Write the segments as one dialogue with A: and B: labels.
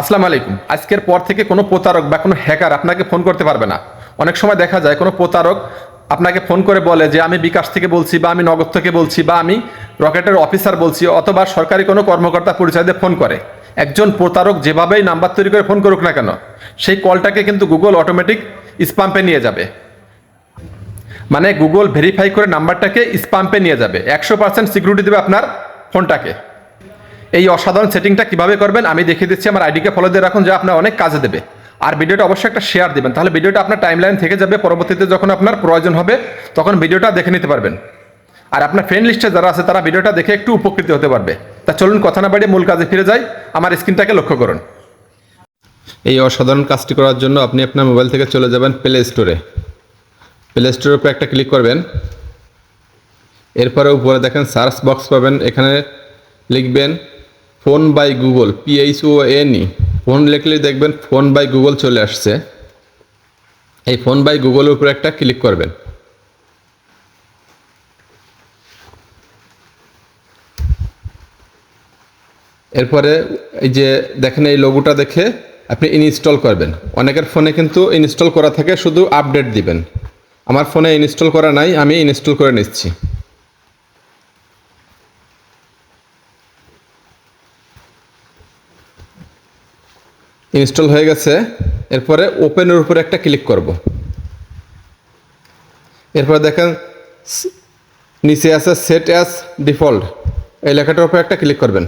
A: আসসালামু আলাইকুম। আজকের পর থেকে কোনো প্রতারক বা কোনো হ্যাকার আপনাকে ফোন করতে পারবে না। অনেক সময় দেখা যায় কোনো প্রতারক আপনাকে ফোন করে বলে যে, আমি বিকাশ থেকে বলছি বা আমি নগদ থেকে বলছি বা আমি রকেটের অফিসার বলছি অথবা সরকারি কোনো কর্মকর্তা পরিচয় দিয়ে ফোন করে। একজন প্রতারক যেভাবেই নাম্বার তৈরি করে ফোন করুক না কেন, সেই কলটাকে কিন্তু গুগল অটোমেটিক স্পাম্পে নিয়ে যাবে। মানে গুগল ভেরিফাই করে নাম্বারটাকে স্পাম্পে নিয়ে যাবে। একশো পার্সেন্ট সিকিউরিটি দেবে আপনার ফোনটাকে। এই অসাধারণ সেটিংটা কীভাবে করবেন, আমি দেখিয়ে দিচ্ছি আমার আইডিকে ফলো দিয়ে রাখুন, যা আপনার অনেক কাজে দেবে। আর ভিডিওটা অবশ্যই একটা শেয়ার দিবেন, তাহলে ভিডিওটা আপনার টাইমলাইন থেকে যাবে, পরবর্তীতে যখন আপনার প্রয়োজন হবে, তখন ভিডিওটা দেখে নিতে পারবেন। আর আপনার ফ্রেন্ড লিস্টে যারা আছে, তারা ভিডিওটা দেখে একটু উপকৃত হতে পারবে। তা চলুন কথা না বাড়িয়ে মূল কাজে ফিরে যাই, আমার স্ক্রিনটাকে লক্ষ্য করুন। এই অসাধারণ কাজটি করার জন্য আপনি আপনার মোবাইল থেকে চলে যাবেন প্লে স্টোরে প্লে স্টোরের উপরে একটা ক্লিক করবেন। এরপরে উপরে দেখেন সার্চ বক্স পাবেন, এখানে লিখবেন phone by Google PH O NE phone লিখলে দেখবেন ফোন বাই গুগল চলে আসছে। এই ফোন বাই গুগলের উপরে একটা ক্লিক করবেন। এরপরে এই যে দেখেন এই লোগোটা দেখে আপনি ইনস্টল করবেন। অনেকের ফোনে কিন্তু ইনস্টল করা থাকে, শুধু আপডেট দিবেন। আমার ফোনে ইনস্টল করা নাই, আমি ইনস্টল করে নিচ্ছি। ইনস্টল হয়ে গেছে। এরপরে ওপেনের উপরে একটা ক্লিক করব। এরপরে দেখেন, নিচে আছে সেট অ্যাজ ডিফল্ট এই লেখাটার উপরে একটা ক্লিক করবেন।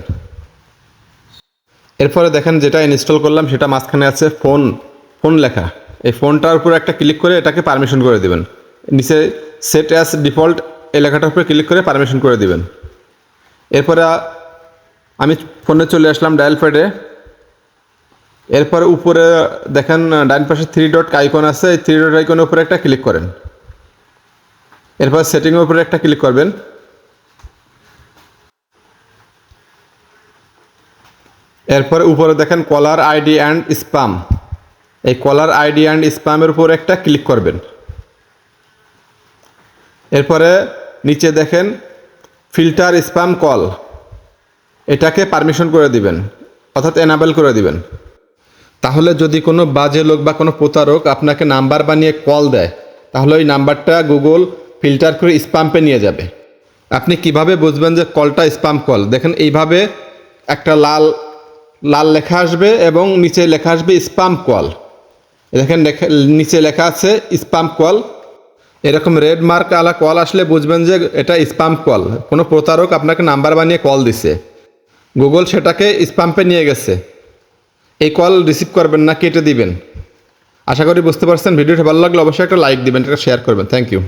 A: এরপরে দেখেন, যেটা ইনস্টল করলাম সেটা মাঝখানে আছে ফোন ফোন লেখা। এই ফোনটার উপরে একটা ক্লিক করে এটাকে পারমিশন করে দিবেন। নিচে সেট অ্যাজ ডিফল্ট এই লেখাটার উপরে ক্লিক করে পারমিশন করে দিবেন। এরপরে আমি ফোনে চলে আসলাম ডায়াল প্যাডে এরপরে উপরে দেখেন, ডান পাশে থ্রি ডট আইকন আছে। এই থ্রি ডট আইকনের উপরে একটা ক্লিক করেন। এরপর সেটিংয়ের উপরে একটা ক্লিক করবেন। এরপরে উপরে দেখেন কলার আইডি অ্যান্ড স্পাম এই কলার আইডি অ্যান্ড স্পামের উপর একটা ক্লিক করবেন। এরপরে নিচে দেখেন ফিল্টার স্পাম কল এটাকে পারমিশন করে দিবেন, অর্থাৎ এনাবেল করে দিবেন। তাহলে যদি কোনো বাজে লোক বা কোনো প্রতারক আপনাকে নাম্বার বানিয়ে কল দেয়, তাহলে ওই নাম্বারটা গুগল ফিল্টার করে স্পাম্পে নিয়ে যাবে। আপনি কীভাবে বুঝবেন যে কলটা স্পাম কল? দেখেন এইভাবে একটা লাল লাল লেখা আসবে এবং নিচে লেখা আসবে স্পাম কল। দেখেন নিচে লেখা আছে স্পাম কল। এরকম রেড মার্ক আলা কল আসলে বুঝবেন যে এটা স্পাম কল। কোনো প্রতারক আপনাকে নাম্বার বানিয়ে কল দিছে। গুগল সেটাকে স্পাম্পে নিয়ে গেছে। এই কল রিসিভ করবেন না, কেটে দিবেন। আশা করি বুঝতে পারছেন। ভিডিওটা ভালো লাগলে অবশ্যই একটা লাইক দিবেন, একটা শেয়ার করবেন। Thank you